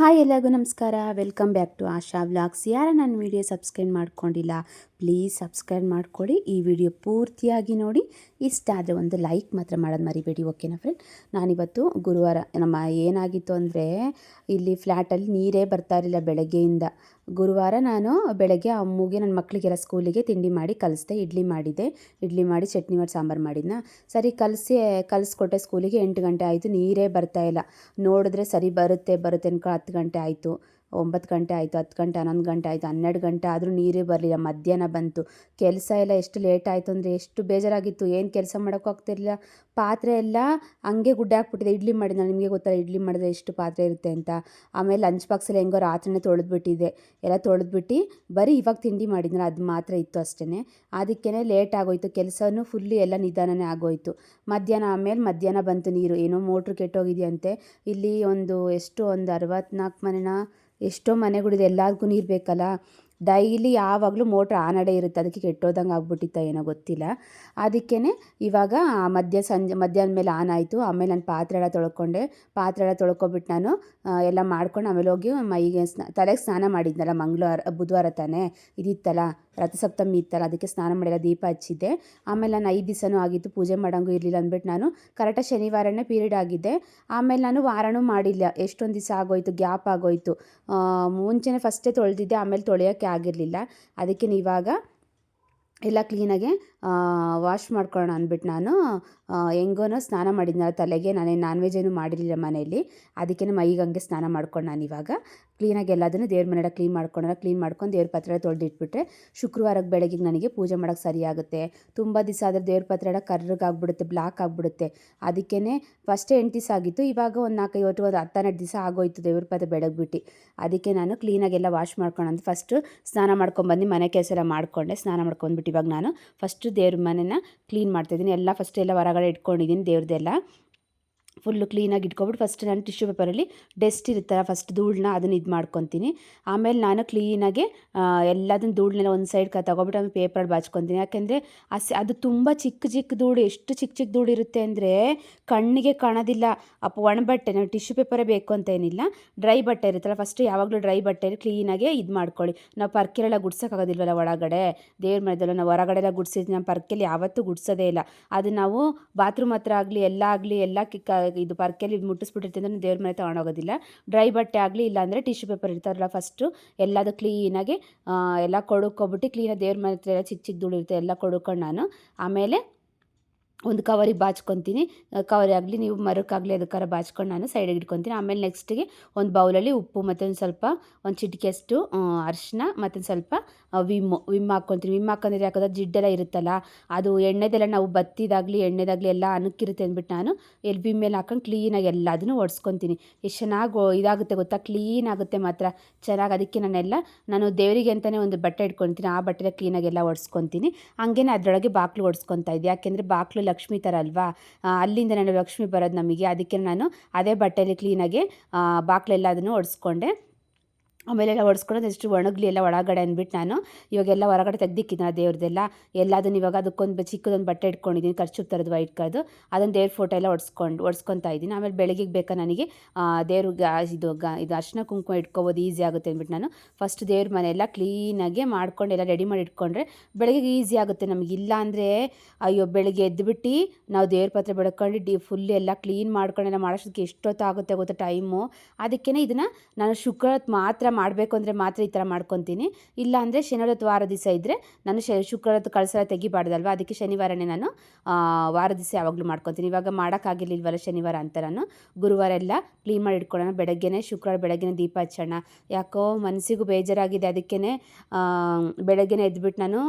Hi ಎಲ್ಲರಿಗೂ ನಮಸ್ಕಾರ. Welcome back to Asha vlogs ಯಾರ ನನ್ನ ವಿಡಿಯೋ ಸಬ್ಸ್ಕ್ರೈಬ್ ಮಾಡ್ಕೊಂಡಿಲ್ಲ ಪ್ಲೀಸ್ ಸಬ್ಸ್ಕ್ರೈಬ್ ಮಾಡ್ಕೊಳ್ಳಿ ಈ ವಿಡಿಯೋ ಪೂರ್ತಿಯಾಗಿ ನೋಡಿ. ಇಷ್ಟ ಆದರೆ ಒಂದು ಲೈಕ್ ಮಾತ್ರ ಮಾಡೋದು ಮರಿಬೇಡಿ ಓಕೆನಾ ಫ್ರೆಂಡ್ ನಾನಿವತ್ತು ಗುರುವಾರ ನಮ್ಮ ಏನಾಗಿತ್ತು ಅಂದರೆ ಇಲ್ಲಿ ಫ್ಲ್ಯಾಟಲ್ಲಿ ನೀರೇ ಬರ್ತಾ ಇರಲಿಲ್ಲ ಬೆಳಗ್ಗೆಯಿಂದ. ಗುರುವಾರ ನಾನು ಬೆಳಗ್ಗೆ ಅಮ್ಮಗೆ ನನ್ನ ಮಕ್ಕಳಿಗೆಲ್ಲ ಸ್ಕೂಲಿಗೆ ತಿಂಡಿ ಮಾಡಿ ಕಲಿಸ್ದೆ, ಇಡ್ಲಿ ಮಾಡಿದೆ. ಇಡ್ಲಿ ಮಾಡಿ ಚಟ್ನಿ ಮಾಡಿ ಸಾಂಬಾರು ಮಾಡಿದ್ನ. ಸರಿ, ಕಲಸಿ, ಕಲಿಸ್ಕೊಟ್ಟೆ ಸ್ಕೂಲಿಗೆ ಎಂಟು ಗಂಟೆ ಆಯಿತು, ನೀರೇ ಬರ್ತಾ ಇಲ್ಲ. ನೋಡಿದ್ರೆ ಸರಿ ಬರುತ್ತೆ ಬರುತ್ತೆ ಅನ್ಕೊ ಹತ್ತು ಗಂಟೆ ಆಯಿತು. ಒಂಬತ್ತು ಗಂಟೆ ಆಯಿತು, ಹತ್ತು ಗಂಟೆ, ಹನ್ನೊಂದು ಗಂಟೆ ಆಯಿತು, ಹನ್ನೆರಡು ಗಂಟೆ ಆದರೂ ನೀರೇ ಬರಲಿಲ್ಲ, ಮಧ್ಯಾಹ್ನ ಬಂತು. ಕೆಲಸ ಎಲ್ಲ ಎಷ್ಟು ಲೇಟ್ ಆಯಿತು ಅಂದರೆ ಎಷ್ಟು ಬೇಜಾರಾಗಿತ್ತು. ಏನು ಕೆಲಸ ಮಾಡೋಕ್ಕೂ ಆಗ್ತಿರಲಿಲ್ಲ. ಪಾತ್ರೆ ಎಲ್ಲ ಹಂಗೆ ಗುಡ್ಡೆ ಹಾಕ್ಬಿಟ್ಟಿದೆ. ಇಡ್ಲಿ ಮಾಡಿದ ನಿಮಗೆ ಗೊತ್ತಲ್ಲ, ಇಡ್ಲಿ ಮಾಡಿದ್ರೆ ಎಷ್ಟು ಪಾತ್ರೆ ಇರುತ್ತೆ ಅಂತ. ಆಮೇಲೆ ಲಂಚ್ ಬಾಕ್ಸಲ್ಲಿ ಹೆಂಗೋ ರಾತ್ರಿನೇ ತೊಳೆದ್ಬಿಟ್ಟಿದೆ. ಎಲ್ಲ ತೊಳೆದ್ಬಿಟ್ಟು ಬರೀ ಇವಾಗ ತಿಂಡಿ ಮಾಡಿದ್ನಲ್ಲ, ಅದು ಮಾತ್ರ ಇತ್ತು ಅಷ್ಟೇ ಅದಕ್ಕೇ ಲೇಟ್ ಆಗೋಯ್ತು. ಕೆಲಸನೂ ಫುಲ್ಲಿ ಎಲ್ಲ ನಿಧಾನನೇ ಆಗೋಯ್ತು. ಮಧ್ಯಾಹ್ನ ಆಮೇಲೆ ಮಧ್ಯಾಹ್ನ ಬಂತು ನೀರು. ಏನೋ ಮೋಟ್ರ್ ಕೆಟ್ಟೋಗಿದೆಯಂತೆ. ಇಲ್ಲಿ ಒಂದು ಎಷ್ಟು, ಒಂದು ಅರವತ್ನಾಲ್ಕು ಮನೆನ ಎಷ್ಟೋ ಮನೆಗಳಿದೆ ಎಲ್ಲದಕ್ಕೂ ನೀರು ಬೇಕಲ್ಲ? ಡೈಲಿ ಯಾವಾಗಲೂ ಮೋಟ್ರ್ ಆನಡೆ ಇರುತ್ತೆ, ಅದಕ್ಕೆ ಕೆಟ್ಟೋದಂಗೆ ಆಗ್ಬಿಟ್ಟಿತ್ತ ಏನೋ ಗೊತ್ತಿಲ್ಲ. ಅದಕ್ಕೇ ಇವಾಗ ಮಧ್ಯ ಸಂಜೆ, ಮಧ್ಯಾಹ್ನ ಮೇಲೆ ಆನ್ ಆಯಿತು. ಆಮೇಲೆ ನಾನು ಪಾತ್ರೆ ಎಲ್ಲ ತೊಳ್ಕೊಂಡೆ. ಪಾತ್ರೆ ಎಲ್ಲ ತೊಳ್ಕೊಬಿಟ್ಟು ನಾನು ಎಲ್ಲ ಮಾಡ್ಕೊಂಡು ಆಮೇಲೆ ಹೋಗಿ ಮೈಗೆ ಸ್ನ, ತಲೆಗೆ ಸ್ನಾನ ಮಾಡಿದ್ನಲ್ಲ ಮಂಗಳವಾರ, ಬುಧವಾರ ತಾನೇ, ಇದಿತ್ತಲ್ಲ, ರಥಸಪ್ತಮಿ ಇತ್ತಲ್ಲ, ಅದಕ್ಕೆ ಸ್ನಾನ ಮಾಡಿಲ್ಲ, ದೀಪ ಹಚ್ಚಿದ್ದೆ. ಆಮೇಲೆ ನಾನು ಐದು ದಿವಸನೂ ಆಗಿತ್ತು, ಪೂಜೆ ಮಾಡೋಂಗೂ ಇರಲಿಲ್ಲ ಅಂದ್ಬಿಟ್ಟು ನಾನು, ಕರೆಕ್ಟಾಗಿ ಶನಿವಾರನೇ ಪೀರಿಯಡ್ ಆಗಿದ್ದೆ. ಆಮೇಲೆ ನಾನು ವಾರನೂ ಮಾಡಿಲ್ಲ, ಎಷ್ಟೊಂದು ದಿವಸ ಆಗೋಯ್ತು, ಗ್ಯಾಪ್ ಆಗೋಯ್ತು. ಮುಂಚೆನೇ ಫಸ್ಟೇ ತೊಳೆದಿದ್ದೆ, ಆಮೇಲೆ ತೊಳೆಯೋಕ್ಕೆ ಆಗಿರಲಿಲ್ಲ. ಅದಕ್ಕೆ ಇವಾಗ ಎಲ್ಲ ಕ್ಲೀನಾಗೆ ವಾಶ್ ಮಾಡ್ಕೊಳ್ಳೋಣ ಅಂದ್ಬಿಟ್ಟು ನಾನು ಹೆಂಗೋನೋ ಸ್ನಾನ ಮಾಡಿದ್ನಲ್ಲ ತಲೆಗೆ, ನಾನೇ ನಾನ್ ವೆಜ್ ಏನು ಮಾಡಿರಲಿಲ್ಲ ಮನೆಯಲ್ಲಿ. ಅದಕ್ಕೆ ಮೈಗೆ ಹಂಗೆ ಸ್ನಾನ ಮಾಡ್ಕೊಂಡು ನಾನು ಇವಾಗ. ಕ್ಲೀನಾಗಿ ಎಲ್ಲದನ್ನು ದೇವ್ರ ಮನೆಯೆಲ್ಲ ಕ್ಲೀನ್ ಮಾಡ್ಕೊಂಡ್ರೆ ಕ್ಲೀನ್ ಮಾಡ್ಕೊಂಡು ದೇವ್ರ ಪಾತ್ರೆ ತೊಳೆದಿಟ್ಬಿಟ್ರೆ ಶುಕ್ರವಾರಕ್ಕೆ ಬೆಳಗ್ಗೆ ನನಗೆ ಪೂಜೆ ಮಾಡೋಕ್ಕೆ ಸರಿಯಾಗುತ್ತೆ ತುಂಬ ದಿವಸ ಆದರೆ ದೇವ್ರ ಪಾತ್ರೆ ಕರ್ರಗಾಗ್ಬಿಡುತ್ತೆ ಬ್ಲಾಕ್ ಆಗಿಬಿಡುತ್ತೆ ಅದಕ್ಕೇ ಫಸ್ಟೇ ಎಂಟು ದಿವಸ ಆಗಿತ್ತು, ಇವಾಗ ಒಂದು ಒಟ್ಟು ಒಂದು ಹತ್ತೆರಡು ದಿವಸ ಆಗೋಯ್ತು ದೇವ್ರ ಪಾತ್ರೆ ಬೆಳಗ್ಬಿಟ್ಟು ಅದಕ್ಕೆ ನಾನು ಕ್ಲೀನಾಗೆಲ್ಲ ವಾಶ್ ಮಾಡ್ಕೊಂಡು ಫಸ್ಟು ಸ್ನಾನ ಮಾಡ್ಕೊಂಬಂದು ಮನೆ ಕೆಲಸ ಎಲ್ಲ ಮಾಡಿಕೊಂಡೆ, ಸ್ನಾನ ಮಾಡ್ಕೊಂಡ್ಬಿಟ್ಟು ಇವಾಗ ನಾನು ಫಸ್ಟು ದೇವ್ರ ಮನೆನ ಕ್ಲೀನ್ ಮಾಡ್ತಾಯಿದ್ದೀನಿ ಎಲ್ಲ ಫಸ್ಟ್ ಎಲ್ಲ ಹೊರಗಡೆ ಇಟ್ಕೊಂಡಿದ್ದೀನಿ ದೇವ್ರದ್ದೆಲ್ಲ ಫುಲ್ಲು ಕ್ಲೀನಾಗಿ ಇಟ್ಕೊಬಿಟ್ಟು ಫಸ್ಟ್ ನಾನು ಟಿಶ್ಯೂ ಪೇಪರಲ್ಲಿ ಡಸ್ಟ್ ಇರುತ್ತಲ್ಲ ಫಸ್ಟ್ ಧೂಳನ್ನ ಅದನ್ನು ಇದು ಮಾಡ್ಕೊತೀನಿ. ಆಮೇಲೆ ನಾನು ಕ್ಲೀನಾಗೆ ಎಲ್ಲದನ್ನು ಧೂಳನ್ನೆಲ್ಲ ಒಂದು ಸೈಡ್ ತೊಗೊಬಿಟ್ಟು ಆಮೇಲೆ ಪೇಪರ್ ಬಾಚ್ಕೊತೀನಿ. ಯಾಕೆಂದರೆ ಅಸ್, ಅದು ತುಂಬ ಚಿಕ್ಕ ಚಿಕ್ಕ ಧೂಳು, ಎಷ್ಟು ಚಿಕ್ಕ ಚಿಕ್ಕ ಧೂಳು ಇರುತ್ತೆ ಅಂದರೆ ಕಣ್ಣಿಗೆ ಕಾಣೋದಿಲ್ಲ. ಅಪ್ಪ ಒಣ ಬಟ್ಟೆ ನಾವು ಟಿಶ್ಯೂ ಪೇಪರೇ ಬೇಕು ಅಂತ ಏನಿಲ್ಲ. ಡ್ರೈ ಬಟ್ಟೆ ಇರುತ್ತಲ್ಲ ಫಸ್ಟ್ ಯಾವಾಗಲೂ ಡ್ರೈ ಬಟ್ಟೆಯಲ್ಲಿ ಕ್ಲೀನಾಗೆ ಇದು ಮಾಡ್ಕೊಳ್ಳಿ. ನಾವು ಪರ್ಕೆಲೆಲ್ಲ ಗುಡ್ಸೋಕ್ಕಾಗೋದಿಲ್ವಲ್ಲ ಒಳಗಡೆ? ದೇವ್ರ ಮನೆಯಲ್ಲ ನಾವು ಹೊರಗಡೆ ಎಲ್ಲ ಗುಡ್ಸಿದ್ವಿ ನಮ್ಮ ಪರ್ಕೆಲಿ ಯಾವತ್ತೂ ಗುಡ್ಸೋದೇ ಇಲ್ಲ. ಅದು ನಾವು ಬಾತ್ರೂಮ್ ಹತ್ರ ಆಗಲಿ, ಎಲ್ಲ ಆಗಲಿ, ಎಲ್ಲ ಕಿಕ್ಕ ಇದು ಪರ್ಕೆಲಿ ಮುಟ್ಟಿಸ್ಬಿಟ್ಟಿರ್ತೀನಿ ಅಂದರೆ ದೇವ್ರ ಮನೆ ತೊಗೊಂಡೋಗೋದಿಲ್ಲ. ಡ್ರೈ ಬಟ್ಟೆ ಆಗಲಿ ಇಲ್ಲಾಂದರೆ ಟಿಶ್ಯೂ ಪೇಪರ್ ಇರ್ತಾರಲ್ಲ ಫಸ್ಟು ಎಲ್ಲದು ಕ್ಲೀನಾಗಿ ಎಲ್ಲ ಕೊಡುಕೊಬಿಟ್ಟು ಕ್ಲೀನಾಗಿ ದೇವ್ರ ಮನೆ ಹತ್ರ ಎಲ್ಲ ಚಿಕ್ಕ ಚಿಕ್ಕ ಧೂಳಿರುತ್ತೆ, ಎಲ್ಲ ಕೊಡುಕೊಂಡು ನಾನು. ಆಮೇಲೆ ಒಂದು ಕವರಿಗೆ ಬಾಚ್ಕೊತೀನಿ. ಕವರಿ ಆಗಲಿ, ನೀವು ಮರಕ್ಕಾಗಲಿ ಅದಕ್ಕಾರ ಬಾಚ್ಕೊಂಡು ನಾನು ಸೈಡಿಗೆ ಇಟ್ಕೊತೀನಿ. ಆಮೇಲೆ ನೆಕ್ಸ್ಟಿಗೆ ಒಂದು ಬೌಲಲ್ಲಿ ಉಪ್ಪು ಮತ್ತು ಒಂದು ಸ್ವಲ್ಪ ಒಂದು ಚಿಟಿಕೆಯಷ್ಟು ಅರಿಶಿನ ಮತ್ತು ಸ್ವಲ್ಪ ವಿಮ್ಮು ವಿಮ್ ಹಾಕ್ಕೊತೀನಿ. ವಿಮ್ ಹಾಕೊಂಡ್ರೆ ಯಾಕಂದ್ರೆ ಜಿಡ್ಡೆಲ್ಲ ಇರುತ್ತಲ್ಲ, ಅದು ಎಣ್ಣೆದೆಲ್ಲ ನಾವು ಬತ್ತಿದಾಗಲಿ, ಎಣ್ಣೆದಾಗಲಿ ಎಲ್ಲ ಅನುಕ್ಕಿರುತ್ತೆ ಅಂದ್ಬಿಟ್ಟು ನಾನು ಎಲ್ಲಿ ವಿಮ್ ಮೇಲೆ ಹಾಕೊಂಡು ಕ್ಲೀನಾಗಿ ಎಲ್ಲದನ್ನು ಒಡ್ಸ್ಕೊತೀನಿ. ಎಷ್ಟು ಚೆನ್ನಾಗಿ ಇದಾಗುತ್ತೆ ಗೊತ್ತಾ? ಕ್ಲೀನ್ ಆಗುತ್ತೆ ಮಾತ್ರ. ಚೆನ್ನಾಗಿ ಅದಕ್ಕೆ ನಾನೆಲ್ಲ, ನಾನು ದೇವರಿಗೆ ಅಂತಲೇ ಒಂದು ಬಟ್ಟೆ ಇಟ್ಕೊತೀನಿ. ಆ ಬಟ್ಟೆಲ್ಲ ಕ್ಲೀನಾಗಿ ಎಲ್ಲ ಒಡ್ಸ್ಕೊತೀನಿ. ಹಂಗೇನೆ ಅದರೊಳಗೆ ಬಾಕ್ಲು ಒಡ್ಸ್ಕೊತಾ ಇದ್ದೆ. ಯಾಕೆಂದರೆ ಬಾಕ್ಲು ಲಕ್ಷ್ಮಿ ಥರ ಅಲ್ವಾ? ಅಲ್ಲಿಂದ ನಾನು ಲಕ್ಷ್ಮಿ ಬರೋದು ನಮಗೆ. ಅದಕ್ಕೆ ನಾನು ಅದೇ ಬಟ್ಟೆಲಿ ಕ್ಲೀನಾಗಿ ಬಾಕ್ಲೆಲ್ಲ ಅದನ್ನು ಒಡಿಸ್ಕೊಂಡೆ. ಆಮೇಲೆಲ್ಲ ಒಡಿಸ್ಕೊಂಡು ಎಷ್ಟು ಒಣಗಲಿ ಎಲ್ಲ ಒಳಗಡೆ ಅಂದ್ಬಿಟ್ಟು ನಾನು ಇವಾಗೆಲ್ಲ ಹೊರಗಡೆ ತೆಗ್ದಿಕ್ಕಿದ್ದೆ ದೇವ್ರದ್ದೆಲ್ಲ. ಎಲ್ಲದನ್ನು ಇವಾಗ ಅದಕ್ಕೊಂದು ಚಿಕ್ಕದೊಂದು ಬಟ್ಟೆ ಇಟ್ಕೊಂಡಿದ್ದೀನಿ, ಖರ್ಚು ಥರದ್ದು ವೈಟ್ ಕರ್ದು. ಅದನ್ನು ದೇವ್ರ ಫೋಟೋ ಎಲ್ಲ ಒಡ್ಸ್ಕೊಂಡು, ಒಡ್ಸ್ಕೊತಾ ಇದ್ದೀನಿ. ಆಮೇಲೆ ಬೆಳಗ್ಗೆಗೆ ಬೇಕಾ ನನಗೆ ದೇವ್ರಿಗೆ ಇದು ಗ, ಇದು ಅರ್ಶಿನ ಕುಂಕುಮ ಇಟ್ಕೋಬೋದು ಈಸಿ ಆಗುತ್ತೆ ಅಂದ್ಬಿಟ್ಟು ನಾನು. ಫಸ್ಟ್ ದೇವ್ರ ಮನೆಯೆಲ್ಲ ಕ್ಲೀನಾಗೆ ಮಾಡ್ಕೊಂಡು ಎಲ್ಲ ರೆಡಿ ಮಾಡಿ ಇಟ್ಕೊಂಡ್ರೆ ಬೆಳಗ್ಗೆ ಈಸಿ ಆಗುತ್ತೆ ನಮಗೆ. ಇಲ್ಲ ಅಂದರೆ, ಅಯ್ಯೋ, ಬೆಳಗ್ಗೆ ಎದ್ದುಬಿಟ್ಟು ನಾವು ದೇವ್ರ ಪತ್ರ ಬೆಳ್ಕೊಂಡು ಡಿ ಫುಲ್ ಎಲ್ಲ ಕ್ಲೀನ್ ಮಾಡ್ಕೊಂಡೆಲ್ಲ ಮಾಡೋಷ್ಟಕ್ಕೆ ಎಷ್ಟೊತ್ತಾಗುತ್ತೆ ಗೊತ್ತಾ ಟೈಮು ಅದಕ್ಕೇ ಇದನ್ನು ನಾನು ಶುಕ್ರ ಮಾತ್ರ ಮಾಡಬೇಕು ಅಂದರೆ ಮಾತ್ರ ಈ ಥರ ಮಾಡ್ಕೊತೀನಿ. ಇಲ್ಲ ಅಂದರೆ ಶನಿವಾರ ವಾರ ದಿವಸ ಇದ್ದರೆ ನಾನು ಶ ಶುಕ್ರವಾರದ ಕಳಿಸಲ ತೆಗಿಬಾರ್ದಲ್ವ? ಅದಕ್ಕೆ ಶನಿವಾರನೇ ನಾನು ವಾರ ದಿವಸ ಯಾವಾಗಲೂ ಮಾಡ್ಕೊತೀನಿ. ಇವಾಗ ಮಾಡೋಕ್ಕಾಗಿರ್ಲಿಲ್ವಲ್ಲ ಶನಿವಾರ ಅಂತ ನಾನು. ಗುರುವಾರ ಎಲ್ಲ ಕ್ಲೀನ್ ಮಾಡಿ ಇಟ್ಕೊಳ್ಳೋಣ. ಬೆಳಗ್ಗೆನೇ, ಶುಕ್ರವಾರ ಬೆಳಗ್ಗೆನೇ ದೀಪ ಹಚ್ಚೋಣ. ಯಾಕೋ ಮನಸ್ಸಿಗೂ ಬೇಜಾರಾಗಿದೆ. ಅದಕ್ಕೇ ಬೆಳಗ್ಗೆನೇ ಎದ್ಬಿಟ್ಟು ನಾನು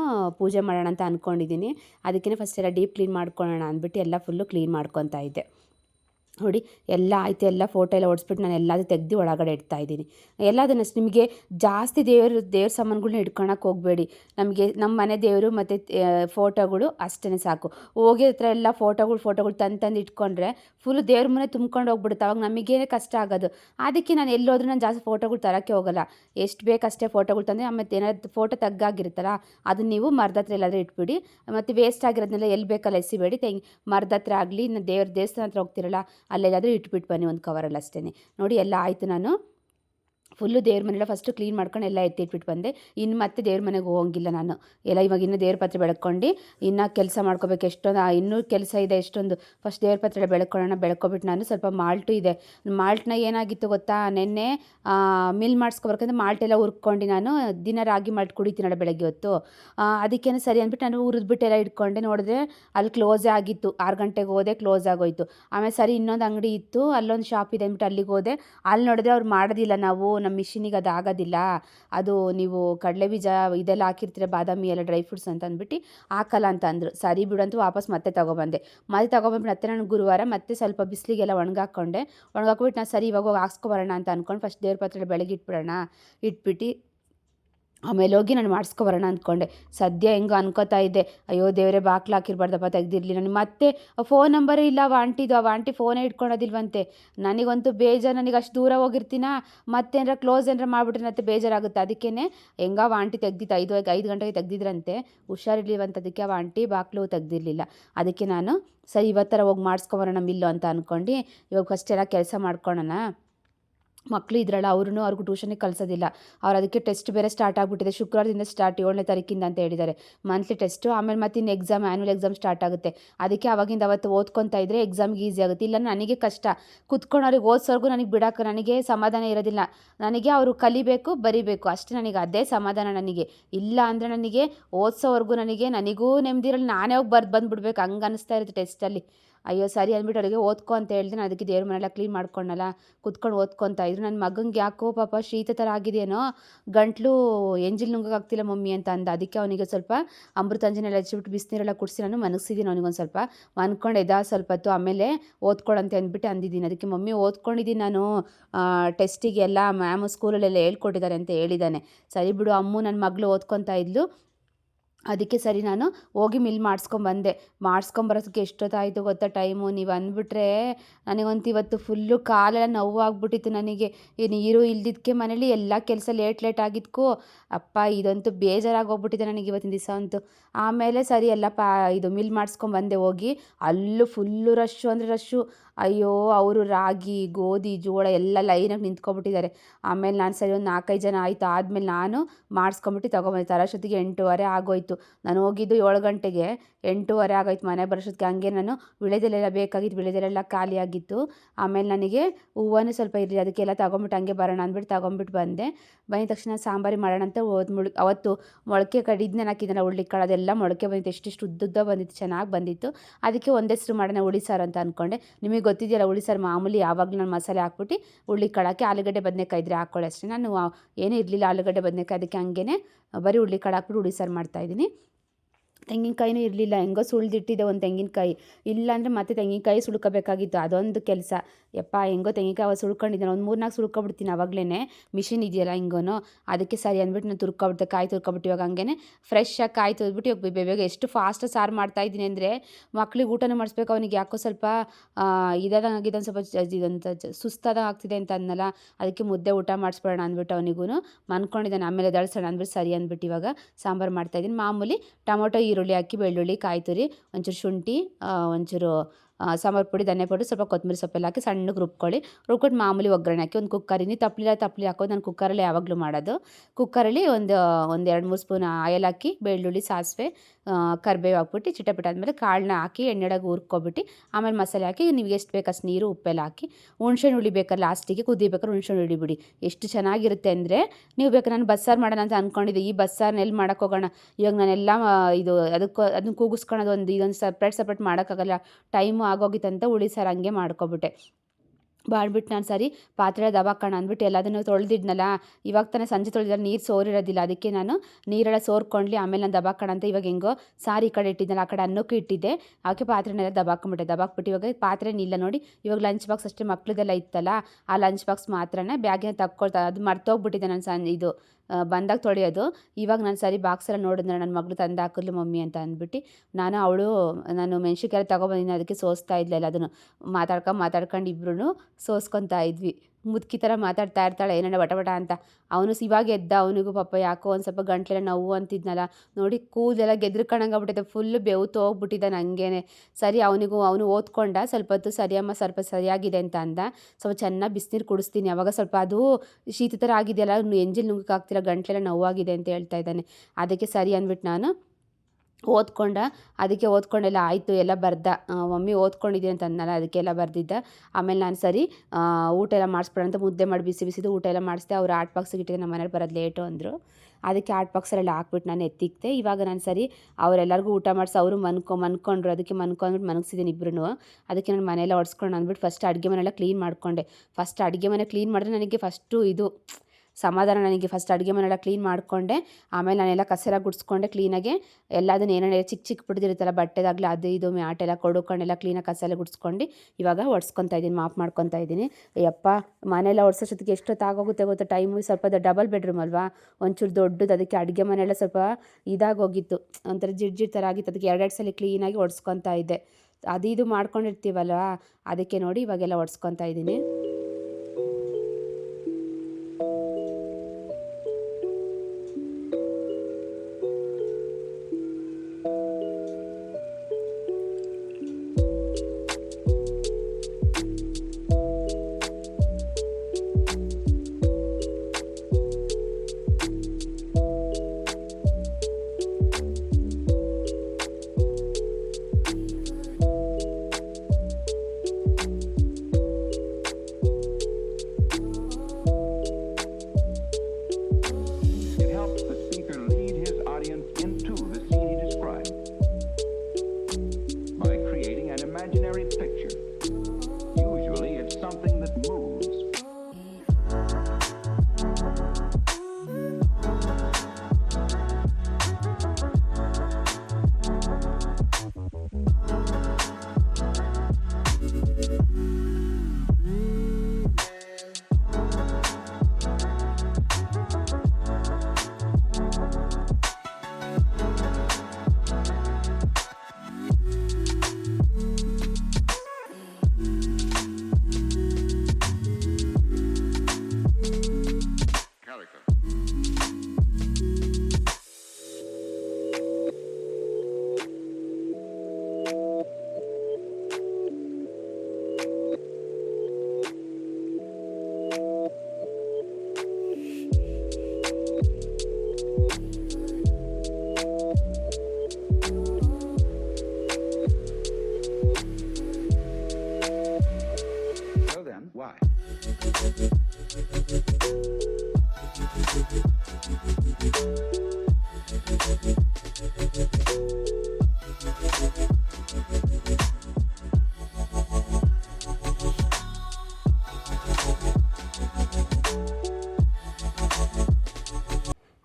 ಪೂಜೆ ಮಾಡೋಣ ಅಂತ ಅಂದ್ಕೊಂಡಿದ್ದೀನಿ ಅದಕ್ಕೇ ಫಸ್ಟ್ ಎಲ್ಲ ಡೀಪ್ ಕ್ಲೀನ್ ಮಾಡ್ಕೊಳ್ಳೋಣ ಅಂದ್ಬಿಟ್ಟು ಎಲ್ಲ ಫುಲ್ಲು ಕ್ಲೀನ್ ಮಾಡ್ಕೊತಾ ಇದ್ದೆ. ನೋಡಿ, ಎಲ್ಲ ಆಯ್ತು, ಎಲ್ಲ ಫೋಟೋ ಎಲ್ಲ ಓಡಿಸ್ಬಿಟ್ಟು ನಾನು ಎಲ್ಲದೂ ತೆಗ್ದು ಒಳಗಡೆ ಇಡ್ತಾ ಇದ್ದೀನಿ. ಎಲ್ಲದನ್ನು ನಿಮಗೆ ಜಾಸ್ತಿ ದೇವರು, ದೇವ್ರ ಸಾಮಾನುಗಳ್ನ ಇಟ್ಕೊಳಕ್ಕೆ ಹೋಗಬೇಡಿ. ನಮಗೆ ನಮ್ಮ ಮನೆ ದೇವರು ಮತ್ತು ಫೋಟೋಗಳು ಅಷ್ಟೇ ಸಾಕು. ಹೋಗಿ ಹತ್ರ ಎಲ್ಲ ಫೋಟೋಗಳು ಫೋಟೋಗಳು ತಂದು ತಂದು ಇಟ್ಕೊಂಡ್ರೆ ಫುಲ್ ದೇವ್ರ ಮನೆ ತುಂಬ್ಕೊಂಡು ಹೋಗ್ಬಿಡುತ್ತೆ. ಅವಾಗ ನಮಗೇನೆ ಕಷ್ಟ ಆಗೋದು. ಅದಕ್ಕೆ ನಾನು ಎಲ್ಲೋದ್ರೂ ನಾನು ಜಾಸ್ತಿ ಫೋಟೋಗಳು ತರೋಕ್ಕೆ ಹೋಗಲ್ಲ. ಎಷ್ಟು ಬೇಕಷ್ಟೇ ಫೋಟೋಗಳು ತಂದರೆ ಆಮೇಲೆ ಏನಾದ್ರು ಫೋಟೋ ತಗ್ಗಾಗಿರುತ್ತಲ್ಲ, ಅದನ್ನ ನೀವು ಮರದ ಹತ್ರ ಎಲ್ಲಾದರೂ ಇಟ್ಬಿಡಿ. ಮತ್ತು ವೇಸ್ಟ್ ಆಗಿರೋದನ್ನೆಲ್ಲ ಎಲ್ಲಿ ಬೇಕಲ್ಲ ಎಸಿಬೇಡಿ ತೆಂಗಿ ಮರದ ಹತ್ರ ಆಗಲಿ, ಇನ್ನು ದೇವ್ರ ದೇವಸ್ಥಾನ ಹತ್ರ ಹೋಗ್ತಿರಲ್ಲ ಅಲ್ಲೆಲ್ಲಾದರೂ ಇಟ್ಬಿಟ್ಟು ಬನ್ನಿ ಒಂದು ಕವರಲ್ಲಿ ಅಷ್ಟೇ ನೋಡಿ ಎಲ್ಲ ಆಯಿತು ನಾನು. ಫುಲ್ಲು ದೇವ್ರ ಮನೆಲ್ಲ ಫಸ್ಟು ಕ್ಲೀನ್ ಮಾಡ್ಕೊಂಡು ಎಲ್ಲ ಎತ್ತಿಟ್ಬಿಟ್ಟು ಬಂದೆ. ಇನ್ನು ಮತ್ತೆ ದೇವ್ರ ಮನೆಗೆ ಹೋಗಂಗಿಲ್ಲ ನಾನು. ಎಲ್ಲ ಇವಾಗ ಇನ್ನೂ ದೇವ್ರ ಪತ್ರೆ ಬೆಳ್ಕೊಂಡು, ಇನ್ನು ಕೆಲಸ ಮಾಡ್ಕೋಬೇಕು ಎಷ್ಟೊಂದು ಇನ್ನೂ ಕೆಲಸ ಇದೆ ಎಷ್ಟೊಂದು. ಫಸ್ಟ್ ದೇವ್ರ ಪತ್ರೆ ಬೆಳ್ಕೊಳ್ಳೋಣ, ಬೆಳ್ಕೊಬಿಟ್ಟು ನಾನು ಸ್ವಲ್ಪ ಮಾಲ್ಟು ಇದೆ. ಮಾಲ್ಟ್ನ ಏನಾಗಿತ್ತು ಗೊತ್ತಾ? ನೆನ್ನೆ ಮಿಲ್ ಮಾಡಿಸ್ಕೋಬೇಕಂದ್ರೆ ಮಾಲ್ಟ್ ಎಲ್ಲ ಹುರ್ಕೊಂಡು ನಾನು ದಿನ ರಾಗಿ ಮಾಲ್ಟ್ ಕುಡಿತೀನಲ್ಲ ಬೆಳಗ್ಗೆ ಹೊತ್ತು. ಅದಕ್ಕೇನು ಸರಿ ಅಂದ್ಬಿಟ್ಟು ನಾನು ಹುರಿದ್ಬಿಟ್ಟು ಎಲ್ಲ ಇಟ್ಕೊಂಡೆ. ನೋಡಿದ್ರೆ ಅಲ್ಲಿ ಕ್ಲೋಸೇ ಆಗಿತ್ತು. ಆರು ಗಂಟೆಗೆ ಹೋದೆ ಕ್ಲೋಸ್ ಆಗೋಯ್ತು. ಆಮೇಲೆ ಸರಿ ಇನ್ನೊಂದು ಅಂಗಡಿ ಇತ್ತು. ಅಲ್ಲೊಂದು ಶಾಪ್ ಇದೆ ಅಂದ್ಬಿಟ್ಟು ಅಲ್ಲಿಗೆ ಹೋದೆ. ಅಲ್ಲಿ ನೋಡಿದ್ರೆ ಅವ್ರು ಮಾಡೋದಿಲ್ಲ ನಾವು. ನಮ್ಮ ಮಿಷಿನಿಗೆ ಅದು ಆಗೋದಿಲ್ಲ. ಅದು ನೀವು ಕಡಲೆ ಬೀಜ ಇದೆಲ್ಲ ಹಾಕಿರ್ತೀರ, ಬಾದಾಮಿ ಎಲ್ಲ ಡ್ರೈ ಫ್ರೂಟ್ಸ್ ಅಂತ ಅಂದ್ಬಿಟ್ಟು ಹಾಕಲ್ಲ ಅಂತ ಅಂದರು. ಸರಿ ಬಿಡಂತು ವಾಪಸ್ ಮತ್ತೆ ತೊಗೊಬಂದೆ. ಮತ್ತೆ ತೊಗೊಬಂದ್ಬಿಟ್ಟು ಮತ್ತೆ ನಾನು ಗುರುವಾರ ಮತ್ತೆ ಸ್ವಲ್ಪ ಬಿಸಿಲಿಗೆಲ್ಲ ಒಣಗಾಕೊಂಡೆ. ಒಣಗಾಕ್ಬಿಟ್ಟು ನಾನು ಸರಿ ಇವಾಗ ಹೋಗಿ ಹಾಕ್ಸ್ಕೊಬರೋಣ ಅಂತ ಅಂದ್ಕೊಂಡು ಫಸ್ಟ್ ದೇವ್ರ ಪಾತ್ರೆ ಬೆಳಗ್ಗೆ ಇಟ್ಬಿಡೋಣ. ಇಟ್ಬಿಟ್ಟು ಆಮೇಲೆ ಹೋಗಿ ನಾನು ಮಾಡಿಸ್ಕೊಬರೋಣ ಅಂದ್ಕೊಂಡೆ. ಸದ್ಯ ಹೆಂಗೋ ಅನ್ಕೋತಾ ಇದ್ದೆ. ಅಯ್ಯೋ, ದೇವರೇ, ಬಾಕ್ಲು ಹಾಕಿರ್ಬಾರ್ದಪ್ಪ ತೆಗ್ದಿರಲಿ. ನನಗೆ ಮತ್ತೆ ಫೋನ್ ನಂಬರೇ ಇಲ್ಲ ಅವ ಆಂಟಿದು. ಅವ ಆಂಟಿ ಫೋನೇ ಇಟ್ಕೊಳೋದಿಲ್ವಂತೆ. ನನಗಂತೂ ಬೇಜಾರು, ನನಗೆ ಅಷ್ಟು ದೂರ ಹೋಗಿರ್ತೀನ? ಏನಾರ ಕ್ಲೋಸ್ ಏನಾರ ಮಾಡಿಬಿಟ್ರೆ ಮತ್ತೆ ಬೇಜಾರಾಗುತ್ತೆ. ಅದಕ್ಕೇ ಹೆಂಗ ಅವ ಆಂಟಿ ತೆಗ್ದಿತ್ತು ಐದು ಐದು ಗಂಟೆಗೆ ತೆಗ್ದಿದ್ರಂತೆ. ಹುಷಾರಿರ್ಲಿವಂತ ಅದಕ್ಕೆ ಅವ ಆಂಟಿ ಬಾಕ್ಲು ತೆಗ್ದಿರಲಿಲ್ಲ. ಅದಕ್ಕೆ ನಾನು, ಸರಿ, ಇವತ್ತರ ಹೋಗಿ ಮಾಡಿಸ್ಕೊಬರೋಣ ಮಿಲ್ಲು ಅಂತ ಅಂದ್ಕೊಂಡು ಇವಾಗ ಫಸ್ಟ್ ಎಲ್ಲ ಕೆಲಸ ಮಾಡ್ಕೊಳ್ಳೋಣ ಮಕ್ಕಳು ಇದ್ರಲ್ಲ ಅವ್ರೂ ಅವ್ರಿಗೂ ಟ್ಯೂಷನಿಗೆ ಕಲಿಸೋದಿಲ್ಲ ಅವ್ರು ಅದಕ್ಕೆ ಟೆಸ್ಟ್ ಬೇರೆ ಸ್ಟಾರ್ಟ್ ಆಗಿಬಿಟ್ಟಿದೆ. ಶುಕ್ರವಾರದಿಂದ ಸ್ಟಾರ್ಟ್ ಏಳನೇ ತಾರೀಕಿಂದ ಅಂತ ಹೇಳಿದ್ದಾರೆ. ಮಂತ್ಲಿ ಟೆಸ್ಟು ಆಮೇಲೆ ಮತ್ತೆ ಇನ್ನು ಎಕ್ಸಾಮ್ ಆ್ಯನ್ಯಲ್ ಎಕ್ಸಾಮ್ ಸ್ಟಾರ್ಟ್ ಆಗುತ್ತೆ. ಅದಕ್ಕೆ ಅವಾಗಿಂದ ಅವತ್ತು ಓದ್ಕೊತಾ ಇದ್ದರೆ ಎಕ್ಸಾಮ್ಗೆ ಈಸಿ ಆಗುತ್ತೆ. ಇಲ್ಲ ನನಗೆ ಕಷ್ಟ. ಕುತ್ಕೊಂಡು ಅವ್ರಿಗೆ ಓದಿಸೋರ್ಗು ನನಗೆ ಬಿಡೋಕೆ ನನಗೆ ಸಮಾಧಾನ ಇರೋದಿಲ್ಲ. ನನಗೆ ಅವರು ಕಲಿಬೇಕು, ಬರಿಬೇಕು. ಅಷ್ಟೇ ನನಗೆ, ಅದೇ ಸಮಾಧಾನ ನನಗೆ. ಇಲ್ಲ ಅಂದರೆ ನನಗೆ ಓದಿಸೋವರೆಗೂ ನನಗೆ, ನನಗೂ ನೆಮ್ಮದಿರಲ್ಲ ನಾನೇ ಹೋಗಿ ಬರ್ದು ಬಂದುಬಿಡ್ಬೇಕು. ಹಂಗೆ ಅನಿಸ್ತಾ ಇರುತ್ತೆ ಟೆಸ್ಟಲ್ಲಿ ಅಯ್ಯೋ, ಸರಿ ಅಂದ್ಬಿಟ್ಟು ಅವರಿಗೆ ಓದ್ಕೊ ಅಂತ ಹೇಳಿದೆ. ನಾನು ಅದಕ್ಕೆ ದೇವ್ರ ಮನೆಲ್ಲ ಕ್ಲೀನ್ ಮಾಡ್ಕೊಂಡಲ್ಲ, ಕುತ್ಕೊಂಡು ಓದ್ಕೊತಾ ಇದ್ರು. ನನ್ನ ಮಗಂಗೆ ಯಾಕೋ ಪಾಪ ಶೀತ ಥರ ಆಗಿದೆಯೇನೋ, ಗಂಟ್ಲು ಎಂಜಿಲ್ ನುಂಗೋಕ್ಕಾಗ್ತಿಲ್ಲ ಮಮ್ಮಿ ಅಂತ ಅಂದ. ಅದಕ್ಕೆ ಅವನಿಗೆ ಸ್ವಲ್ಪ ಅಮೃತಾಂಜನೆಲ್ಲ ಹಚ್ಚಿಬಿಟ್ಟು ಬಿಸಿನೀರೆಲ್ಲ ಕುಡಿಸಿ ನಾನು ಮನಗಿಸಿದ್ದೀನಿ ಅವನಿಗೊಂದು ಸ್ವಲ್ಪ. ಮನ್ಕೊಂಡು ಎದ ಸ್ವಲ್ಪ ಹೊತ್ತು, ಆಮೇಲೆ ಓದ್ಕೊಳಂತೆ ಅಂದ್ಬಿಟ್ಟು ಅಂದಿದ್ದೀನಿ. ಅದಕ್ಕೆ ಮಮ್ಮಿ ಓದ್ಕೊಂಡಿದ್ದೀನಿ ನಾನು. ಟೆಸ್ಟಿಗೆಲ್ಲ ಮ್ಯಾಮು ಸ್ಕೂಲಲ್ಲೆಲ್ಲ ಹೇಳ್ಕೊಟ್ಟಿದ್ದಾರೆ ಅಂತ ಹೇಳಿದ್ದಾನೆ. ಸರಿ ಬಿಡು, ಅಮ್ಮು ನನ್ನ ಮಗಳು ಓದ್ಕೊತಾ ಇದ್ಲು. ಅದಕ್ಕೆ ಸರಿ ನಾನು ಹೋಗಿ ಮಿಲ್ ಮಾಡಿಸ್ಕೊಂಬಂದೆ ಮಾಡಿಸ್ಕೊಂಬರೋದಕ್ಕೆ ಎಷ್ಟೊತ್ತಾಯಿತು ಗೊತ್ತಾ ಟೈಮು? ನೀವು ಅಂದ್ಬಿಟ್ರೆ ನನಗಂತೂ ಇವತ್ತು ಫುಲ್ಲು ಕಾಲೆಲ್ಲ ನೋವಾಗ್ಬಿಟ್ಟಿತ್ತು ನನಗೆ. ಈ ನೀರು ಇಲ್ದಿದ್ದಕ್ಕೆ ಮನೇಲಿ ಎಲ್ಲ ಕೆಲಸ ಲೇಟ್ ಲೇಟ್ ಆಗಿದ್ದಕ್ಕೂ ಅಪ್ಪ, ಇದಂತೂ ಬೇಜಾರಾಗಿ ಹೋಗ್ಬಿಟ್ಟಿದೆ ನನಗೆ ಇವತ್ತಿನ ದಿವಸ ಅಂತೂ. ಆಮೇಲೆ ಸರಿ, ಎಲ್ಲ ಇದು ಮಿಲ್ ಮಾಡಿಸ್ಕೊಂಬಂದೆ ಹೋಗಿ. ಅಲ್ಲೂ ಫುಲ್ಲು ರಶ್ಶು ಅಂದರೆ ರಶ್ಶು. ಅಯ್ಯೋ, ಅವರು ರಾಗಿ, ಗೋಧಿ, ಜೋಳ ಎಲ್ಲ ಲೈನಾಗಿ ನಿಂತ್ಕೊಬಿಟ್ಟಿದ್ದಾರೆ ಆಮೇಲೆ ನಾನು ಸರಿ ಒಂದು ನಾಲ್ಕೈದು ಜನ ಆಯಿತು. ಆದಮೇಲೆ ನಾನು ಮಾಡಿಸ್ಕೊಂಬಿಟ್ಟು ತೊಗೊಂಬಂದೆ. ತರೋಷ್ಟೊತ್ತಿಗೆ ಎಂಟೂವರೆ ಆಗೋಯ್ತು. ನಾನು ಹೋಗಿದ್ದು ಏಳು ಗಂಟೆಗೆ. ಎಂಟೂವರೆ ಆಗೋಯ್ತು ಮನೆ ಬರೋಷ್ಟೊತ್ತಿಗೆ ಹಂಗೆ ನಾನು ವಿಳೆದೆಲೆಲ್ಲ ಬೇಕಾಗಿತ್ತು. ವಿಳೆದೆಲೆಲ್ಲ ಖಾಲಿಯಾಗಿತ್ತು ಆಮೇಲೆ ನನಗೆ ಹೂವನೂ ಸ್ವಲ್ಪ ಇರಲಿ, ಅದಕ್ಕೆಲ್ಲ ತೊಗೊಂಬಿಟ್ಟು ಹಂಗೆ ಬರೋಣ ಅಂದ್ಬಿಟ್ಟು ತೊಗೊಂಬಿಟ್ಟು ಬಂದೆ. ಬಂದ ತಕ್ಷಣ ಸಾಂಬಾರಿ ಮಾಡೋಣ ಅಂತ ಹೋದ್ ಮುಳು, ಅವತ್ತು ಮೊಳಕೆ ಕಡಿದ್ನ ಉಳ್ಳಿ ಕಾಳು ಅದೆಲ್ಲ ಮೊಳಕೆ ಬಂದಿತ್ತು. ಎಷ್ಟೆಷ್ಟು ಉದ್ದುದ್ದ ಬಂದಿತ್ತು, ಚೆನ್ನಾಗಿ ಬಂದಿತ್ತು. ಅದಕ್ಕೆ ಒಂದೆಸ್ರು ಮಾಡೋಣ ಉಳಿಸಾರು ಸಾರು ಅಂತ ಅಂದ್ಕೊಂಡೆ ನಿಮಗೆ ಗೊತ್ತಿದೆಯಲ್ಲ ಹುಳಿ ಸಾರು, ಮಾಮೂಲಿ ಯಾವಾಗಲೂ ನಾನು ಮಸಾಲೆ ಹಾಕ್ಬಿಟ್ಟು ಹುಳಿ ಕಡಾಕಿ ಆಲೂಗಡ್ಡೆ ಬದನೆಕಾಯಿ ಇದ್ರೆ ಹಾಕ್ಕೊಳ್ಳಿ ಅಷ್ಟೇ ನಾನು ಏನೂ ಇರಲಿಲ್ಲ ಆಲೂಗಡ್ಡೆ ಬದನೆಕಾಯಿ, ಅದಕ್ಕೆ ಹಂಗೇ ಬರೀ ಹುಳಿ ಹಾಕ್ಬಿಟ್ಟು ಹುಳಿ ಸಾರು ಮಾಡ್ತಾಯಿದ್ದೀನಿ ತೆಂಗಿನಕಾಯಿನೂ ಇರಲಿಲ್ಲ, ಹೆಂಗೋ ಸುಳಿದಿಟ್ಟಿದ್ದೆ ಒಂದು ತೆಂಗಿನಕಾಯಿ. ಇಲ್ಲಾಂದರೆ ಮತ್ತೆ ತೆಂಗಿನಕಾಯಿ ಸುಳ್ಕೋಬೇಕಾಗಿತ್ತು, ಅದೊಂದು ಕೆಲಸ. ಯಪ್ಪ, ಹೆಂಗೋ ತೆಂಗಿನಕಾಯಿ ಅವಾಗ ಸುಳ್ಕೊಂಡಿದ್ದಾನೆ ಒಂದು ಮೂರು ನಾಲ್ಕು ಸುಳ್ಕೊಬಿಡ್ತೀನಿ ಅವಾಗಲೇ ಮಿಷಿನ್ ಇದೆಯಲ್ಲ ಹಿಂಗೋನು, ಅದಕ್ಕೆ ಸರಿ ಅಂದ್ಬಿಟ್ಟು ನಾನು ತುರ್ಕೊಬಿಡ್ತೆ ಕಾಯಿ ತುರ್ಕೊಬಿಟ್ಟು ಇವಾಗ ಹಂಗೆ ಫ್ರೆಶ್ ಆಗಿ ಕಾಯಿ ತುರ್ಬಿಟ್ಟು ಇವಾಗ ಬೇಗ ಎಷ್ಟು ಫಾಸ್ಟ್ ಸಾರು ಮಾಡ್ತಾಯಿದ್ದೀನಿ ಅಂದರೆ ಮಕ್ಳಿಗೆ ಊಟನೂ ಮಾಡಿಸ್ಬೇಕು, ಅವನಿಗೆ ಯಾಕೋ ಸ್ವಲ್ಪ ಇದಾದಂಗೆ ಒಂದು ಸ್ವಲ್ಪ ಇದಂತ ಸುಸ್ತಾದಾಗ ಆಗ್ತಿದೆ ಅಂತ ಅನ್ನಲ್ಲ ಅದಕ್ಕೆ ಮುದ್ದೆ ಊಟ ಮಾಡಿಸ್ಬಿಡೋಣ ಅಂದ್ಬಿಟ್ಟು ಅವನಿಗೂ ಮನ್ಕೊಂಡಿದ್ದಾನೆ, ಆಮೇಲೆ ದಳ್ಸೋಣ ಅಂದ್ಬಿಟ್ಟು ಸರಿ ಅಂದ್ಬಿಟ್ಟು ಇವಾಗ ಸಾಂಬಾರು ಮಾಡ್ತಾಯಿದ್ದೀನಿ ಮಾಮೂಲಿ ಟೊಮೊಟೊ ಈರುಳ್ಳಿ ಹಾಕಿ, ಬೆಳ್ಳುಳ್ಳಿ ಕಾಯಿ ತುರಿ ಒಂಚೂರು ಶುಂಠಿ ಒಂಚೂರು ಸಾಂಬಾರು ಪುಡಿ, ಧನಿಯಾ ಪುಡಿ, ಸ್ವಲ್ಪ ಕೊತ್ತಂಬರಿ ಸೊಪ್ಪೆಲ್ಲ ಹಾಕಿ ಸಣ್ಣಗೆ ರುಬ್ಕೊಳ್ಳಿ. ರುಬ್ಕೊಂಡು ಮಾಮೂಲಿ ಒಗ್ಗರಣೆ ಹಾಕಿ ಒಂದು ಕುಕ್ಕರಿನಿ ತಪ್ಪಲಿಲ್ಲ ತಪ್ಪಲಿ ಹಾಕೋದು ನಾನು ಕುಕ್ಕರಲ್ಲಿ ಯಾವಾಗಲೂ ಮಾಡೋದು. ಕುಕ್ಕರಲ್ಲಿ ಒಂದು ಒಂದು ಎರಡು ಮೂರು ಸ್ಪೂನ್ ಆಯಲ್ ಹಾಕಿ, ಬೆಳ್ಳುಳ್ಳಿ, ಸಾಸಿವೆ ಕರಿಬೇವು ಹಾಕ್ಬಿಟ್ಟು ಚಿಟಪಿಟ ಆದಮೇಲೆ ಕಾಳನ್ನ ಹಾಕಿ ಎಣ್ಣೆಡಾಗ ಹುರ್ಕೊಬಿಟ್ಟು ಆಮೇಲೆ ಮಸಾಲೆ ಹಾಕಿ, ನಿಮಗೆ ಎಷ್ಟು ಬೇಕಷ್ಟು ನೀರು, ಉಪ್ಪೆಲ್ಲ ಹಾಕಿ, ಹುಣ್ಸೆ ಹುಳಿ ಬೇಕಾದ್ರೆ ಲಾಸ್ಟಿಗೆ ಕುದಿಬೇಕಾದ್ರೆ ಹುಣ್ಸೆಹಣ್ಣು ಹುಳಿ ಬಿಡಿ. ಎಷ್ಟು ಚೆನ್ನಾಗಿರುತ್ತೆ ಅಂದರೆ ನೀವು ಬೇಕಾದ್ರೆ ನಾನು ಬಸ್ಸಾರು ಮಾಡೋಣ ಅಂತ ಅಂದ್ಕೊಂಡಿದ್ದೆ ಈ ಬಸ್ಸಾರನ್ನ ಎಲ್ಲಿ ಮಾಡೋಕ್ಕೆ ಹೋಗೋಣ? ಇವಾಗ ನಾನೆಲ್ಲ ಇದು ಅದಕ್ಕೆ, ಅದನ್ನ ಕೂಗಿಸ್ಕೊಳೋದು ಒಂದು ಇದೊಂದು ಸಪ್ರೇಟ್ ಸಪ್ರೇಟ್ ಮಾಡೋಕ್ಕಾಗಲ್ಲ. ಟೈಮು ಆಗೋಗಿತ್ತಂತ ಹುಳಿ ಸಾರು ಹಂಗೆ ಮಾಡ್ಕೊಬಿಟ್ಟೆ. ಮಾಡ್ಬಿಟ್ಟು ನಾನು ಸರಿ ಪಾತ್ರೆ ದಬಾಕೋಣ ಅಂದ್ಬಿಟ್ಟು ಎಲ್ಲದನ್ನು ತೊಳೆದಿದ್ನಲ್ಲ, ಇವಾಗ ತಾನೇ ಸಂಜೆ ತೊಳೆದ್ರೆ ನೀರು ಸೋರಿರೋದಿಲ್ಲ, ಅದಕ್ಕೆ ನಾನು ನೀರೆಲ್ಲ ಸೋರ್ಕೊಂಡ್ಲಿ ಆಮೇಲೆ ನಾನು ದಬಾಕೋಣ ಅಂತ ಇವಾಗ ಹೆಂಗೋ ಸಾರಿ ಈ ಕಡೆ ಇಟ್ಟಿದ್ನಲ್ಲ, ಆ ಕಡೆ ಅನ್ನೋಕ್ಕೂ ಇಟ್ಟಿದ್ದೆ. ಆಕೆ ಪಾತ್ರೆನೆಲ್ಲ ದಬಾಕೊಂಬಿಟ್ಟೆ, ದಬಾಕ್ಬಿಟ್ಟು ಇವಾಗ ಪಾತ್ರೆ ಇಲ್ಲ ನೋಡಿ, ಇವಾಗ ಲಂಚ್ ಬಾಕ್ಸ್ ಅಷ್ಟೇ ಮಕ್ಳದೆಲ್ಲ ಇತ್ತಲ್ಲ, ಆ ಲಂಚ್ ಬಾಕ್ಸ್ ಮಾತ್ರನೇ ಬ್ಯಾಗಿನ ತಕ್ಕೊಳ್ತಾ, ಅದು ಮರ್ತೋಗ್ಬಿಟ್ಟಿದ್ದೆ ನಾನು ಸಣ್ಣ ಇದು. ಬಂದಾಗ ತೊಳೆಯೋದು. ಇವಾಗ ನಾನು ಸರಿ ಬಾಕ್ಸೆಲ್ಲ ನೋಡಿದ್ರೆ ನನ್ನ ಮಗಳು ತಂದು ಹಾಕಿದ್ಲು ಮಮ್ಮಿ ಅಂತ ಅಂದ್ಬಿಟ್ಟು, ನಾನು ಅವಳು, ನಾನು ಮೆಣ್ಸಿನ್ಕಾಯಿ ತೊಗೊಬಂದಿನಿ ಅದಕ್ಕೆ ಸೋಸ್ತಾ ಇದ್ಲಿಲ್ಲ, ಅದನ್ನು ಮಾತಾಡ್ಕೊಂಡು ಮಾತಾಡ್ಕೊಂಡು ಇಬ್ರು ಸೋಸ್ಕೊತಾ ಇದ್ವಿ. ಮುದುಕಿ ಥರ ಮಾತಾಡ್ತಾ ಇರ್ತಾಳೆ ಏನಾರ ವಟ ಅಂತ. ಅವನು ಇವಾಗ ಎದ್ದ, ಅವನಿಗೂ ಪಾಪ ಯಾಕೋ ಒಂದು ಸ್ವಲ್ಪ ಗಂಟ್ಲೆಲ್ಲ ನೋವು ಅಂತಿದ್ನಲ್ಲ. ನೋಡಿ ಕೂದಲೆಲ್ಲ ಗೆದ್ರಕಣಂಗಾಗ್ಬಿಟ್ಟಿದೆ ಫುಲ್ ಬೆವ್ತು ಹೋಗ್ಬಿಟ್ಟಿದ್ದ ನನಗೇನೆ ಸರಿ, ಅವನಿಗೂ, ಅವನು ಓದ್ಕೊಂಡ ಸ್ವಲ್ಪ ಹೊತ್ತು ಸರಿಯಮ್ಮ ಸ್ವಲ್ಪ ಸರಿಯಾಗಿದೆ ಅಂತ ಅಂದ. ಸ್ವಲ್ಪ ಚೆನ್ನಾಗಿ ಬಿಸಿನೀರು ಕುಡಿಸ್ತೀನಿ, ಅವಾಗ ಸ್ವಲ್ಪ ಅದು ಶೀತ ಥರ ಆಗಿದೆಯಲ್ಲ ಎಂಜಿಲ್ ನುಗ್ಗಕ್ಕಾಗ್ತಿಲ್ಲ ಗಂಟ್ಲೆಲ್ಲ ನೋವಾಗಿದೆ ಅಂತ ಹೇಳ್ತಾ ಇದ್ದಾನೆ. ಅದಕ್ಕೆ ಸರಿ ಅಂದ್ಬಿಟ್ಟು ನಾನು ಓದ್ಕೊಂಡ, ಅದಕ್ಕೆ ಓದ್ಕೊಂಡೆಲ್ಲ ಆಯಿತು, ಎಲ್ಲ ಬರ್ದ. ಮಮ್ಮಿ ಓದ್ಕೊಂಡಿದ್ದೀನಿ ಅಂತ ಅಂದನಲ್ಲ ಅದಕ್ಕೆಲ್ಲ ಬರೆದಿದ್ದ. ಆಮೇಲೆ ನಾನು ಸರಿ ಊಟ ಎಲ್ಲ ಮಾಡಿಸ್ಬೇಡ ಅಂತ ಮುದ್ದೆ ಮಾಡಿ ಬಿಸಿ ಬಿಸಿದು ಊಟ ಎಲ್ಲ ಮಾಡಿಸಿದೆ, ಅವ್ರು ಆರ್ಟ್ ಬಾಕ್ಸಿಗೆ ಇಟ್ಟಿದ್ದೆ ನಮ್ಮ ಮನೇಲಿ ಬರೋದು ಲೇಟು ಅಂದರು. ಅದಕ್ಕೆ ಆರ್ಟ್ ಬಾಕ್ಸಲ್ಲಿ ಹಾಕ್ಬಿಟ್ಟು ನಾನು ಎತ್ತಿಕ್ತೆ. ಇವಾಗ ನಾನು ಸರಿ, ಅವರೆಲ್ಲರಿಗೂ ಊಟ ಮಾಡಿಸಿ ಅವರು ಮನ್ಕೊ, ಮನ್ಕೊಂಡ್ರು, ಅದಕ್ಕೆ ಮನ್ಕೊಂಡ್ಬಿಟ್ಟು ಮನಗ್ಸಿದ್ದೀನಿ ಇಬ್ಬರೂ ಅದಕ್ಕೆ ನಾನು ಮನೆಯೆಲ್ಲ ಒಡ್ಸ್ಕೊಂಡು ಅಂದ್ಬಿಟ್ಟು ಫಸ್ಟ್ ಅಡುಗೆ ಮನೆಯೆಲ್ಲ ಕ್ಲೀನ್ ಮಾಡಿಕೊಂಡೆ. ಫಸ್ಟ್ ಅಡುಗೆ ಮನೆ ಕ್ಲೀನ್ ಮಾಡಿದ್ರೆ ನನಗೆ ಫಸ್ಟು ಇದು ಸಮಾಧಾನ ನನಗೆ ಫಸ್ಟ್ ಅಡುಗೆ ಮನೆಯೆಲ್ಲ ಕ್ಲೀನ್ ಮಾಡಿಕೊಂಡೆ. ಆಮೇಲೆ ನಾನೆಲ್ಲ ಕಸೆಲ್ಲ ಗುಡಿಸ್ಕೊಂಡೆ ಕ್ಲೀನಾಗೆ ಎಲ್ಲದನ್ನ ಏನೇನೇ ಚಿಕ್ಕ ಚಿಕ್ಕ ಬಿಡ್ದಿರುತ್ತಲ್ಲ ಬಟ್ಟೆದಾಗಲಿ ಅದು ಇದು ಮ್ಯಾಟೆಲ್ಲ ಕೊಡುಕೊಂಡೆಲ್ಲ ಕ್ಲೀನಾಗಿ ಕಸ ಎಲ್ಲ ಗುಡಿಸ್ಕೊಂಡು ಇವಾಗ ಒಡ್ಸ್ಕೊತಾ ಇದ್ದೀನಿ, ಮಾಪ್ ಮಾಡ್ಕೊತಾ ಇದ್ದೀನಿ. ಯಪ್ಪ ಮನೆಯೆಲ್ಲ ಒಡ್ಸೋಷ್ಟೊತ್ತಿಗೆ ಎಷ್ಟು ತಾಗೋಗುತ್ತೆ ಗೊತ್ತಾ? ಟೈಮು ಸ್ವಲ್ಪ ಡಬಲ್ ಬೆಡ್ರೂಮ್ ಅಲ್ವಾ? ಒಂಚೂರು ದೊಡ್ಡದು, ಅದಕ್ಕೆ ಅಡುಗೆ ಮನೆಯೆಲ್ಲ ಸ್ವಲ್ಪ ಇದಾಗೋಗಿತ್ತು ಒಂಥರ ಜಿಡ್ಜಿಡ್ ಜಿಡ್ ಥರ ಆಗಿತ್ತು. ಅದಕ್ಕೆ ಎರಡೆರಡು ಸಲ ಕ್ಲೀನಾಗಿ ಒಡ್ಸ್ಕೊತಾ ಇದ್ದೆ. ಅದು ಇದು ಮಾಡ್ಕೊಂಡಿರ್ತೀವಲ್ವಾ? ಅದಕ್ಕೆ ನೋಡಿ ಇವಾಗೆಲ್ಲ ಒಡ್ಸ್ಕೊತಾ ಇದ್ದೀನಿ.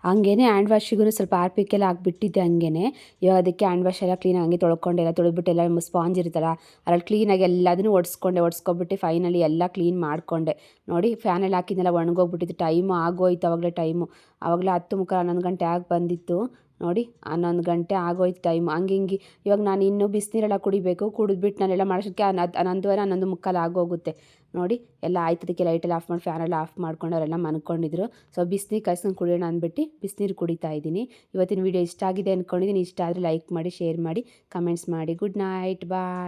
ಹಂಗೇನೆ ಹ್ಯಾಂಡ್ ವಾಶಿಗೂ ಸ್ವಲ್ಪ ಆರ್ ಆರ್ಪಿಕ್ಕೆಲ್ಲ ಹಾಕ್ಬಿಟ್ಟಿದ್ದೆ ಹಂಗೇನೆ. ಇವಾಗ ಅದಕ್ಕೆ ಹ್ಯಾಂಡ್ ವಾಶ್ ಎಲ್ಲ ಕ್ಲೀನ್ ಹಂಗೆ ತೊಳ್ಕೊಂಡು ಎಲ್ಲ ತೊಳೆದ್ಬಿಟ್ಟು ಎಲ್ಲ ಸ್ಪಾಂಜ್ ಇರುತ್ತಲ್ಲ, ಅದ್ರಲ್ಲಿ ಕ್ಲೀನಾಗಿ ಎಲ್ಲದನ್ನು ಒಡ್ಸ್ಕೊಂಡೆ, ಒಡ್ಸ್ಕೊಬಿಟ್ಟು ಫೈನಲಿ ಎಲ್ಲ ಕ್ಲೀನ್ ಮಾಡಿಕೊಂಡೆ. ನೋಡಿ ಫ್ಯಾನಲ್ಲಿ ಹಾಕಿದ್ನೆಲ್ಲ ಒಣಗೋಗ್ಬಿಟ್ಟಿದ್ದು ಟೈಮು ಆಗೋಯ್ತು ಅವಾಗಲೇ ಟೈಮು ಅವಾಗಲೇ ಹತ್ತು ಮುಖ ಹನ್ನೊಂದು ಗಂಟೆ ಆಗಿ ಬಂದಿತ್ತು. ನೋಡಿ ಹನ್ನೊಂದು ಗಂಟೆ ಆಗೋಯ್ತು ಟೈಮ್ ಹಂಗೆ ಹಿಂಗೆ ಇವಾಗ ನಾನು ಇನ್ನೂ ಬಿಸಿನೀರೆಲ್ಲ ಕುಡಿಬೇಕು, ಕುಡಿದ್ಬಿಟ್ಟು ನಾನೆಲ್ಲ ಮಾಡೋಷ್ಟಕ್ಕೆ ಹನ್ನೊಂದು, ಹನ್ನೊಂದುವರೆ, ಹನ್ನೊಂದು ಮುಕ್ಕಾಲು ಆಗೋಗುತ್ತೆ. ನೋಡಿ, ಎಲ್ಲ ಆಯ್ತು. ಅದಕ್ಕೆ ಲೈಟೆಲ್ಲ ಆಫ್ ಮಾಡಿ ಫ್ಯಾನೆಲ್ಲ ಆಫ್ ಮಾಡ್ಕೊಂಡು ಅವರೆಲ್ಲ ಮನ್ಕೊಂಡಿದ್ರು ಸೊ ಬಿಸಿನೀರು ಕಾಯಿಸ್ಕೊಂಡು ಕುಡಿಯೋಣ ಅಂದ್ಬಿಟ್ಟು ಬಿಸಿನೀರು ಕುಡಿತಾ ಇದ್ದೀನಿ. ಇವತ್ತಿನ ವೀಡಿಯೋ ಇಷ್ಟ ಆಗಿದೆ ಅಂದ್ಕೊಂಡಿದ್ದೀನಿ ಇಷ್ಟ ಆದರೆ ಲೈಕ್ ಮಾಡಿ ಶೇರ್ ಮಾಡಿ ಕಮೆಂಟ್ಸ್ ಮಾಡಿ. Good night bye